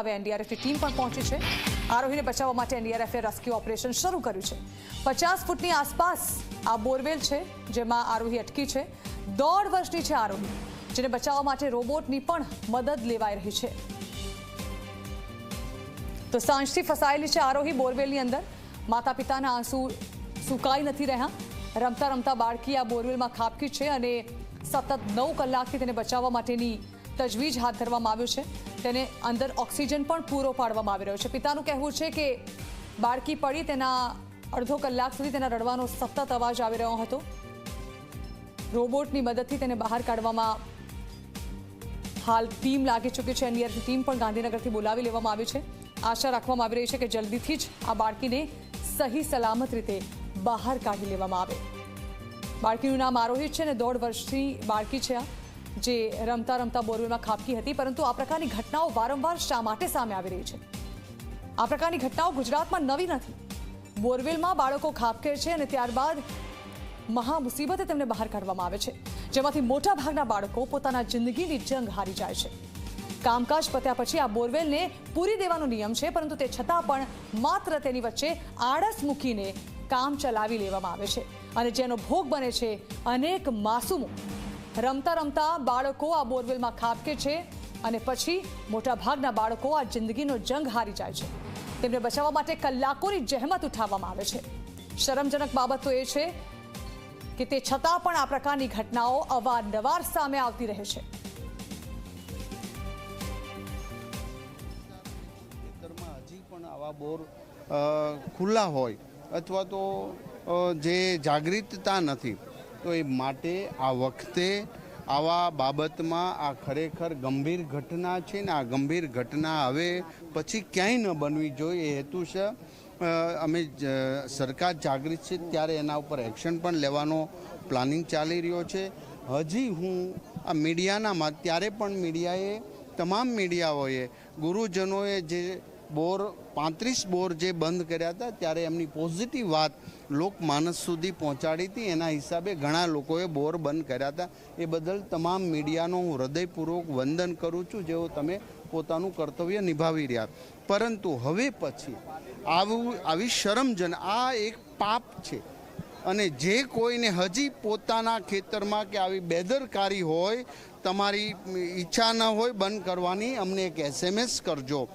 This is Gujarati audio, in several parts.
હવે એનડીઆરએફની ટીમ પણ પહોંચી છે. આરોહીને બચાવવા માટે એનડીઆરએફે રેસ્ક્યુ ઓપરેશન શરૂ કર્યું છે. પચાસ ફૂટની આસપાસ આ બોરવેલ છે, જેમાં આરોહી અટકી છે. દોઢ વર્ષની છે આરોહી, જેને બચાવવા માટે રોબોટની પણ મદદ લેવાઈ રહી છે. તો સાંજથી ફસાયેલી છે આરોહી બોરવેલની અંદર. માતા પિતાના આંસુ સુકાઈ નથી રહ્યા. રમતા રમતા બાળકી આ બોરવેલમાં ખાબકી છે અને સતત નવ કલાકથી તેને બચાવવા માટેની તજવીજ હાથ ધરવામાં આવ્યું છે. તેને અંદર ઓક્સિજન પણ પૂરો પાડવામાં આવી રહ્યો છે. પિતાનું કહેવું છે કે બાળકી પડી તેના અડધો કલાક સુધી તેના રડવાનો સતત અવાજ આવી રહ્યો હતો. રોબોટની મદદથી તેને બહાર કાઢવામાં હાલ ટીમ લાગી ચૂકી છે. એનડીઆરએફની ટીમ પણ ગાંધીનગરથી બોલાવી લેવામાં આવી છે. આશા રાખવામાં આવી રહી છે કે જલ્દીથી જ આ બાળકીને સહી સલામત રીતે બહાર કાઢી લેવામાં આવે. બાળકીનું નામ આરોહિત છે અને દોઢ વર્ષથી બાળકી છે આ. જે રમતા રમતા બોરવેલમાં ખાબકી હતી, પરંતુ આ પ્રકારની ઘટનાઓ વારંવાર શા માટે સામે આવી રહી છે? આ પ્રકારની ઘટનાઓ ગુજરાતમાં નવી નથી. બોરવેલમાં બાળકો ખાબકે છે અને ત્યારબાદ મહા મુસીબતે તેમને બહાર કાઢવામાં આવે છે, જેમાંથી મોટાભાગના બાળકો પોતાના જિંદગીની જંગ હારી જાય છે. કામકાજ પત્યા પછી આ બોરવેલને પૂરી દેવાનો નિયમ છે, પરંતુ તે છતાં પણ માત્ર તેની વચ્ચે આળસ મૂકીને કામ ચલાવી લેવામાં આવે છે અને જેનો ભોગ બને છે અનેક માસૂમો. રમતા રમતા બાળકો આ બોરવેલમાં ખાબકે છે અને પછી મોટાભાગના બાળકો આ જિંદગીનો જંગ હારી જાય છે. તેમને બચાવવા માટે કલાકોની જહેમત ઉઠાવવામાં આવે છે. શરમજનક બાબત તો એ છે કે તે છતાં પણ આ પ્રકારની ઘટનાઓ અવારનવાર સામે આવતી રહે છે. ખુલ્લા હોય અથવા તો જે જાગૃતતા નથી તો એ માટે આ વખતે આવા બાબતમાં આ ખરેખર ગંભીર ઘટના છે ને આ ગંભીર ઘટના હવે પછી ક્યાંય ન બનવી જોઈએ. એ હેતુ છે અમે સરકાર જાગૃત છે ત્યારે એના ઉપર એક્શન પણ લેવાનો પ્લાનિંગ ચાલી રહ્યો છે. હજી હું આ મીડિયાનામાં ત્યારે પણ મીડિયાએ, તમામ મીડિયાઓએ, ગુરુજનોએ જે બોર, પાંત્રીસ બોર જે બંધ કર્યા હતા, ત્યારે એમની પોઝિટિવ વાત લોકમાનસ સુધી પહોંચાડી હતી. એના હિસાબે ઘણા લોકોએ બોર બંધ કર્યા હતા. એ બદલ તમામ મીડિયાનો હું હૃદયપૂર્વક વંદન કરું છું, જેઓ તમે પોતાનું કર્તવ્ય નિભાવી રહ્યા. પરંતુ હવે પછી આવું, આવી શરમજન, આ એક પાપ છે. અને જે કોઈને હજી પોતાના ખેતરમાં કે આવી બેદરકારી હોય, તમારી ઈચ્છા ન હોય, બંધ કરવાની અમને એક એસએમએસ કરજો.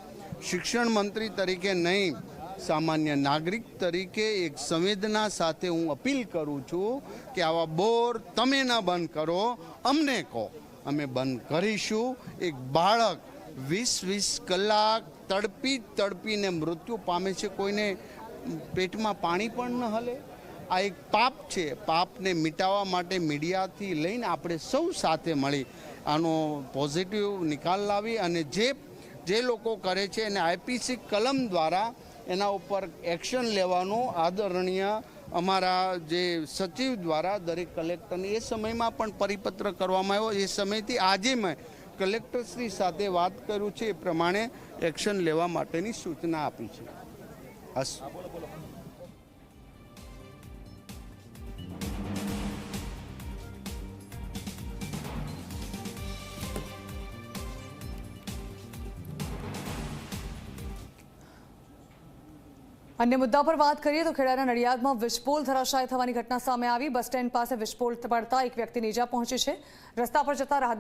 શિક્ષણ મંત્રી તરીકે નહીં, સામાન્ય નાગરિક તરીકે એક સંવેદના સાથે હું અપીલ કરું છું કે આવા બોર તમે ન બંધ કરો, અમને કહો. અમે બંધ કરીશું. એક બાળક વીસ વીસ કલાક તડપી તડપીને મૃત્યુ પામે છે, કોઈને પેટમાં પાણી પણ ન હલે. આ એક પાપ છે. પાપને મિટાવવા માટે મીડિયાથી લઈને આપણે સૌ સાથે મળી આનો પોઝિટિવ નિકાલ લાવી અને જે જે લોકો કરે છે એને આઈપીસી કલમ દ્વારા એના ઉપર એક્શન લેવાનું આદરણીય અમારા જે સચિવ દ્વારા દરેક કલેક્ટરને એ સમયમાં પણ પરિપત્ર કરવામાં આવ્યો. એ સમયથી આજે મેં કલેક્ટરશ્રી સાથે વાત કર્યું છે એ પ્રમાણે એક્શન લેવા માટેની સૂચના આપી છે. હસ. અન્ય મુદ્દા પર વાત કરીએ તો ખેડાના નડિયાદમાં વિસ્ફોલ ધરાશાય થવાની ઘટના સામે આવી. બસ સ્ટેન્ડ પાસે વિસ્ફોટ પડતા એક વ્યક્તિને ઈજા પહોંચી છે. રસ્તા પર જતા રાહદારીઓ